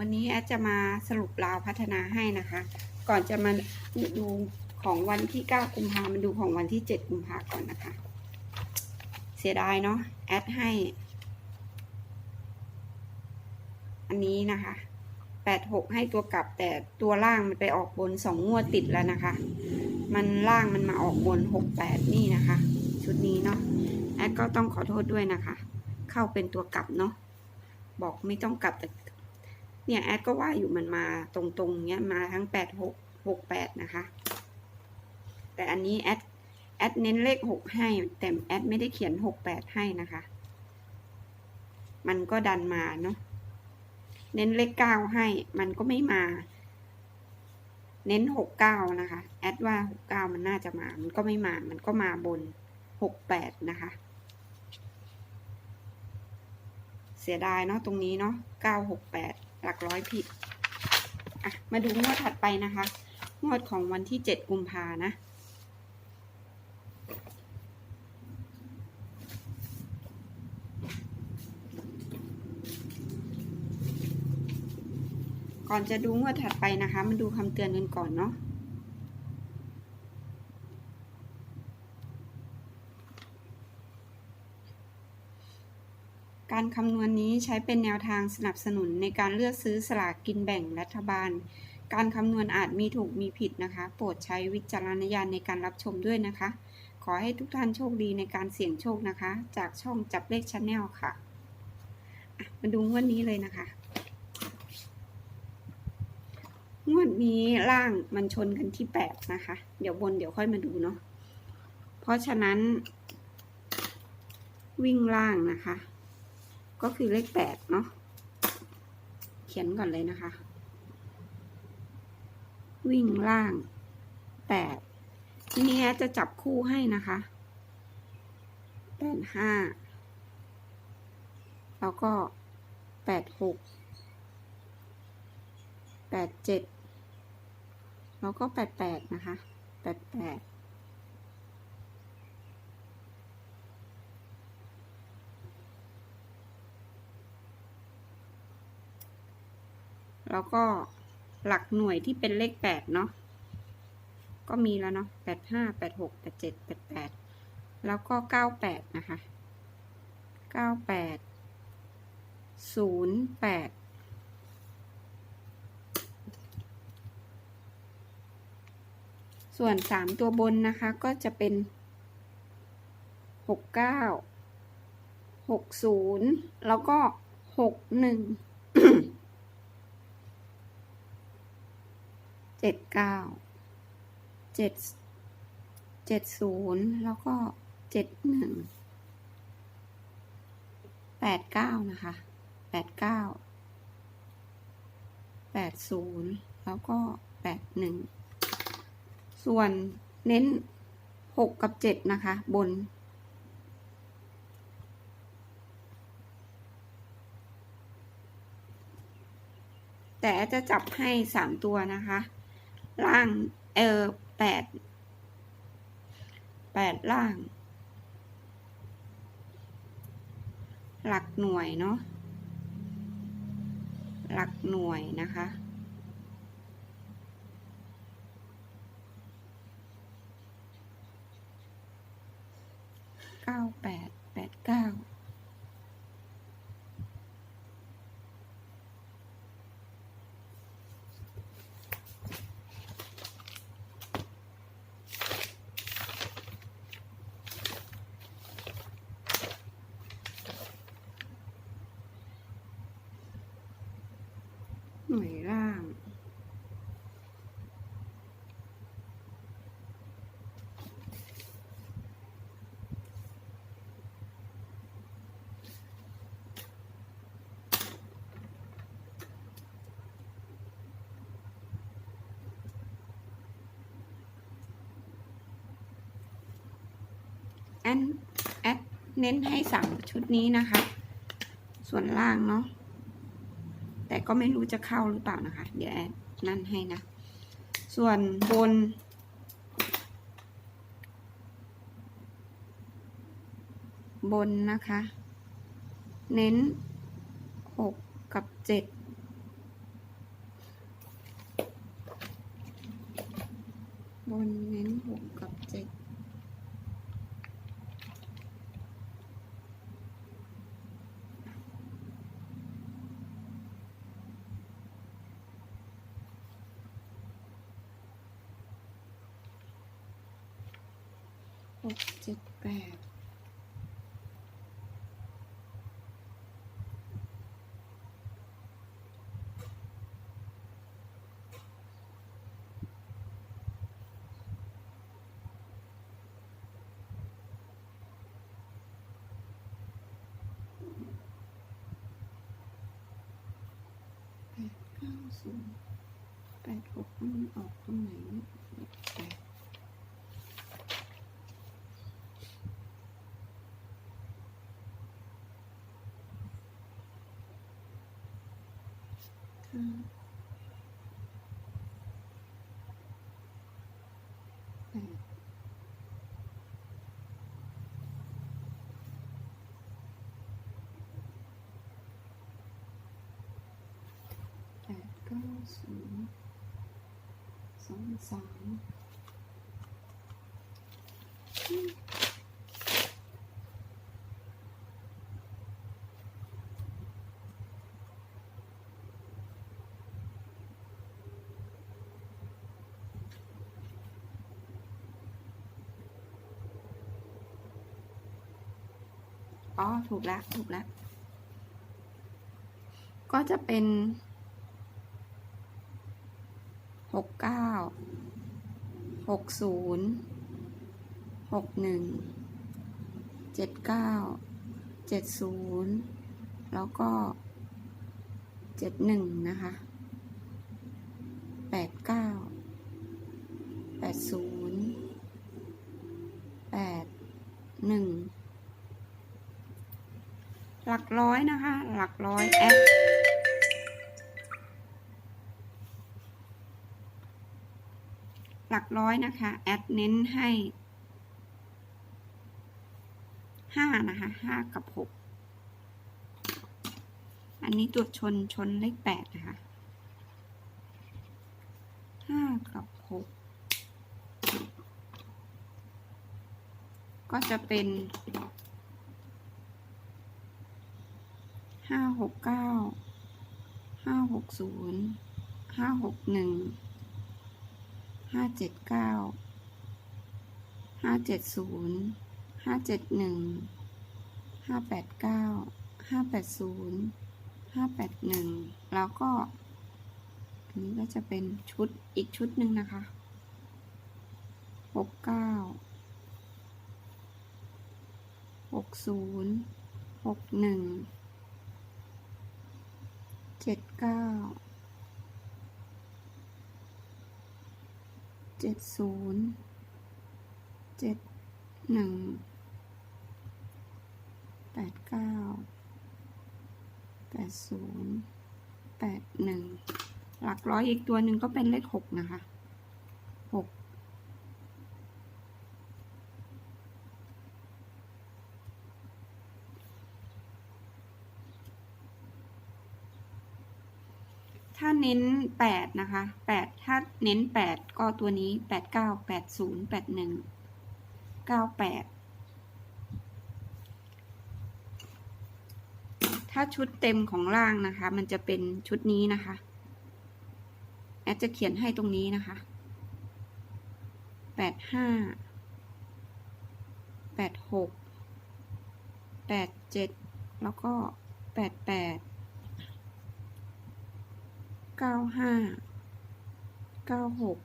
วันนี้แอดจะมาสรุปราวพัฒนาให้นะคะ ก่อนจะมาดูของวันที่ 9 กุมภามันดูของวันที่ 7 กุมภาก่อนนะคะ เสียดายเนาะแอดให้ อันนี้นะคะ 86 ให้ตัวกลับแต่ตัวล่างมันไปออกบน 2 งวดติดแล้วนะคะ มันล่างมันมาออกบน 68 นี่นะคะ ชุดนี้เนาะแอดก็ต้องขอโทษด้วยนะคะ เข้าเป็นตัวกลับเนาะบอกไม่ต้องกลับแต่ เนี่ยแอดก็ว่าอยู่มันมาตรงๆเนี้ยมาทั้ง86 68นะคะ แต่อันนี้แอดแอดเน้นเลข6ให้แต่แอดไม่ได้เขียน68ให้นะคะ มันก็ดันมาเนาะเน้นเลขเก้าให้มันก็ไม่มา เน้นหกเก้านะคะ แอดว่าหกเก้ามันน่าจะมา มันก็ไม่มา มันก็มาบนหกแปดนะคะ เสียดายเนาะตรงนี้เนาะเก้าหกแปด หลักร้อยผิดอะมาดูงวดถัดไปนะคะ งวดของวันที่เจ็ดกุมภานะ ก่อนจะดูงวดถัดไปนะคะ มาดูคำเตือนกันก่อนเนาะ การคำนวณนี้ใช้เป็นแนวทางสนับสนุนในการเลือกซื้อสลากกินแบ่งรัฐบาล การคำนวณอาจมีถูกมีผิดนะคะ โปรดใช้วิจารณญาณในการรับชมด้วยนะคะ ขอให้ทุกท่านโชคดีในการเสี่ยงโชคนะคะ จากช่องจับเลขชาแนลค่ะอะมาดูงวดนี้เลยนะคะ งวดนี้ล่างมันชนกันที่แปดนะคะ เดี๋ยวบนเดี๋ยวค่อยมาดูเนาะ เพราะฉะนั้น วิ่งล่างนะคะ ก็คือเลขแปดเนาะ เขียนก่อนเลยนะคะ วิ่งล่างแปดทีนี้จะจับคู่ให้นะคะแปดห้าแล้วก็แปดหกแปดเจ็ดแล้วก็แปดแปดนะคะแปดแปด แล้วก็หลักหน่วยที่เป็นเลขแปดเนาะก็มีแล้วเนาะแปดห้าแปดหกแปดเจ็ดแปดแปดแล้วก็เก้าแปดนะคะเก้าแปดศูนย์แปดส่วนสามตัวบนนะคะก็จะเป็นหกเก้าหกศูนย์แล้วก็หกหนึ่ง เจ็ดเก้าเจ็ดเจ็ดศูนย์แล้วก็เจ็ดหนึ่งแปดเก้านะคะแปดเก้าแปดศูนย์แล้วก็แปดหนึ่งส่วนเน้นหกกับเจ็ดนะคะ บนแต่จะจับให้สามตัวนะคะ ล่างเออแปดแปดล่าง หลักหน่วยเนาะหลักหน่วยนะคะ เก้าแปดแปดเก้า หน่วยล่าง แอนแอดเน้นให้สามชุดนี้นะคะ ส่วนล่างเนาะ ก็ไม่รู้จะเข้าหรือเปล่านะคะ เดี๋ยวแอดนั่นให้นะ ส่วนบน บนนะคะ เน้น 6 กับ 7บนเน้นหกกับเจ็ด กเจ็ดแปดแปดเก้าศูนย์แปดหกมันออกตรงไหนเนี่ยแปดห้าแปดแปดเก้า ศูนย์สองสามอืมอ๋อ ถูกแล้ว ถูกแล้ว ก็จะเป็นหกเก้า หกศูนย์หกหนึ่งเจ็ดเก้าเจ็ดศูนย์แล้วก็เจ็ดหนึ่งนะคะแปดเก้าแปดศูนย์แปดหนึ่งหลักร้อยนะคะ หลักร้อยแอด ลักร้อยนะคะแอดเน้นให้ห้านะคะห้ากับหกอันนี้ตัวชนชนเลขแปดนะคะห้ากับหกก็จะเป็นห้าหกเก้าห้าหกศูนย์ห้าหกหนึ่ง ห้าเจ็ดเก้าห้าเจ็ดศูนย์ห้าเจ็ดหนึ่งห้าแปดเก้าห้าแปดศูนย์ห้าแปดหนึ่งแล้วก็ อันนี้ก็จะเป็นชุดอีกชุดหนึ่งนะคะหกเก้าหกศูนย์หกหนึ่งเจ็ดเก้า เจ็ดศูนย์เจ็ดหนึ่งแปดเก้าแปดศูนย์แปดหนึ่งหลักร้อยอีกตัวหนึ่งก็เป็นเลขหกนะคะหก ถ้าเน้นแปดนะคะแปดถ้าเน้นแปดก็ตัวนี้แปดเก้าแปดศูนย์แปดหนึ่งเก้าแปดถ้าชุดเต็มของล่างนะคะ มันจะเป็นชุดนี้นะคะ แอดจะเขียนให้ตรงนี้นะคะแปดห้าแปดหกแปดเจ็ดแล้วก็แปดแปด เก้าห้าเก้าหก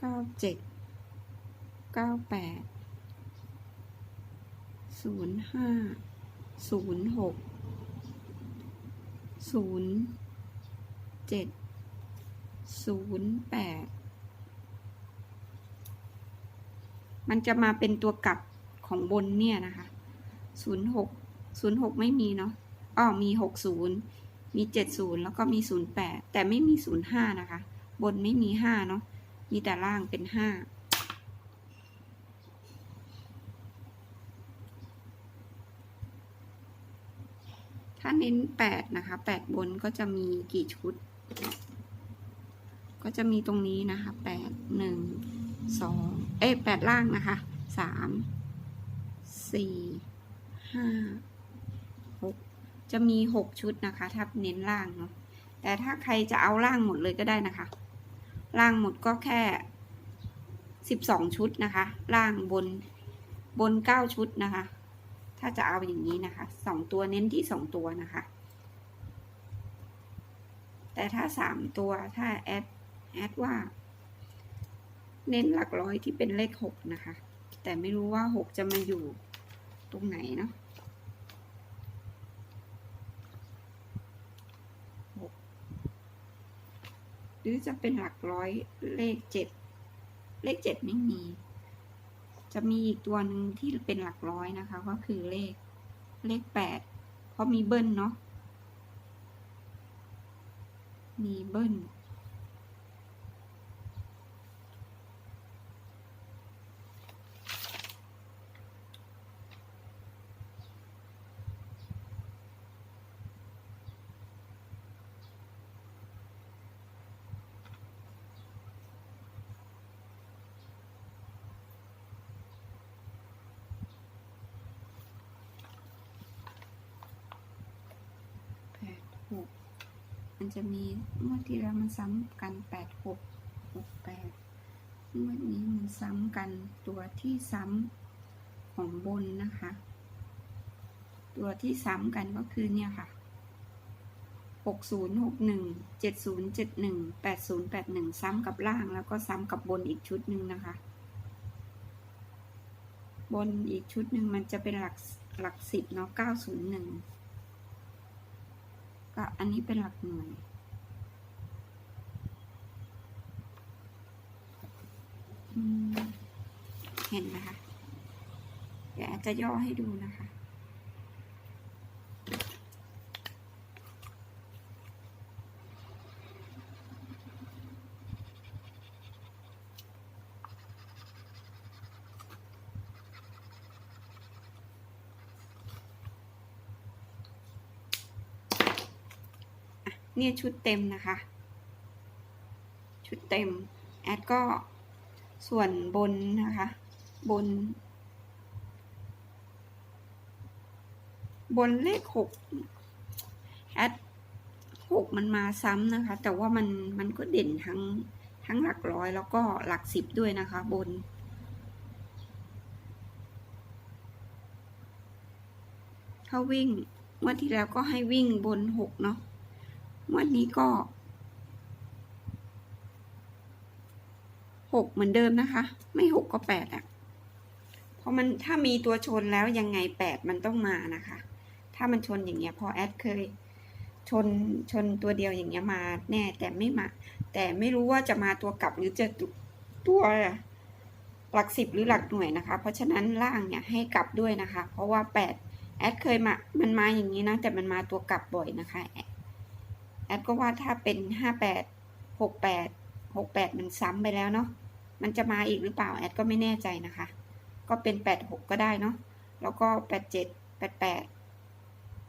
เก้าเจ็ดเก้าแปดศูนย์ห้าศูนย์หกศูนย์เจ็ดศูนย์แปดมันจะมาเป็นตัวกลับของบนเนี่ยนะคะศูนย์หกศูนย์หกไม่มีเนาะอ๋อมีหกศูนย์ มีเจ็ดศูนย์แล้วก็มีศูนย์แปดแต่ไม่มีศูนย์ห้านะคะ บนไม่มีห้าเนาะมีแต่ล่างเป็นห้าถ้าเน้นแปดนะคะแปดบนก็จะมีกี่ชุด ก็จะมีตรงนี้นะคะแปดหนึ่งสองเอ้ยแปดล่างนะคะสามสี่ห้า จะมีหกชุดนะคะถ้าเน้นล่างเนาะแต่ถ้าใครจะเอาล่างหมดเลยก็ได้นะคะ ล่างหมดก็แค่สิบสองชุดนะคะ ล่างบนบนเก้าชุดนะคะ ถ้าจะเอาอย่างนี้นะคะสองตัวเน้นที่สองตัวนะคะ แต่ถ้าสามตัวถ้าแอดแอดว่า เน้นหลักร้อยที่เป็นเลขหกนะคะ แต่ไม่รู้ว่าหกจะมาอยู่ตรงไหนเนาะ หรือจะเป็นหลักร้อยเลขเจ็ดเลขเจ็ดไม่มี จะมีอีกตัวหนึ่งที่เป็นหลักร้อยนะคะ ก็คือเลขเลขแปดเพราะมีเบิ้ลเนาะมีเบิ้ล แปดหก มันจะมีงวดที่แล้วมันซ้ำกันแปดหกหกแปดงวดนี้มันซ้ำกันตัวที่ซ้ำของบนนะคะ ตัวที่ซ้ำกันก็คือเนี่ยค่ะหกศูนย์หกหนึ่งเจ็ดศูนย์เจ็ดหนึ่งแปดศูนย์แปดหนึ่งซ้ำกับล่างแล้วก็ซ้ำกับบนอีกชุดหนึ่งนะคะ บนอีกชุดหนึ่งมันจะเป็นหลักหลักสิบเนาะเก้าศูนย์หนึ่ง ก็อันนี้เป็นหลักหน่วย เห็นนะคะเดี๋ยวอาจจะย่อให้ดูนะคะ เนี่ยชุดเต็มนะคะ ชุดเต็ม แอดก็ส่วนบนนะคะ บน บนเลขหกแอดหกมันมาซ้ำนะคะ แต่ว่ามันมันก็เด่นทั้งทั้งหลักร้อยแล้วก็หลักสิบด้วยนะคะบน ถ้าวิ่งเมื่อที่แล้วก็ให้วิ่งบนหกเนาะ วันนี้ก็หกเหมือนเดิมนะคะ ไม่หกก็แปดอะเพราะมันถ้ามีตัวชนแล้วยังไงแปดมันต้องมานะคะ ถ้ามันชนอย่างเงี้ยพอแอดเคย ชนชนตัวเดียวอย่างเงี้ยมาแน่แต่ไม่มา แต่ไม่รู้ว่าจะมาตัวกลับหรือจะตัวหลักสิบหรือหลักหน่วยนะคะ เพราะฉะนั้นล่างเนี่ยให้กลับด้วยนะคะ เพราะว่าแปดแอดเคยมา มันมาอย่างนี้นะ แต่มันมาตัวกลับบ่อยนะคะ แอดก็ว่าถ้าเป็นห้าแปดหกแปดหกแปดมันซ้ำไปแล้วเนาะมันจะมาอีกหรือเปล่าแอดก็ไม่แน่ใจนะคะ ก็เป็นแปดหกก็ได้เนาะแล้วก็แปดเจ็ดแปดแปด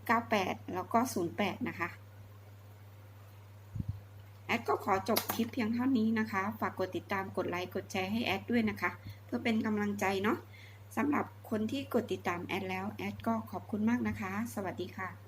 เก้าแปดแล้วก็ศูนย์แปดนะคะแอดก็ขอจบคลิปเพียงเท่านี้นะคะ ฝากกดติดตามกดไลค์กดแชร์ให้แอดด้วยนะคะ เพื่อเป็นกำลังใจเนาะสำหรับคนที่กดติดตามแอดแล้วแอดก็ขอบคุณมากนะคะ สวัสดีค่ะ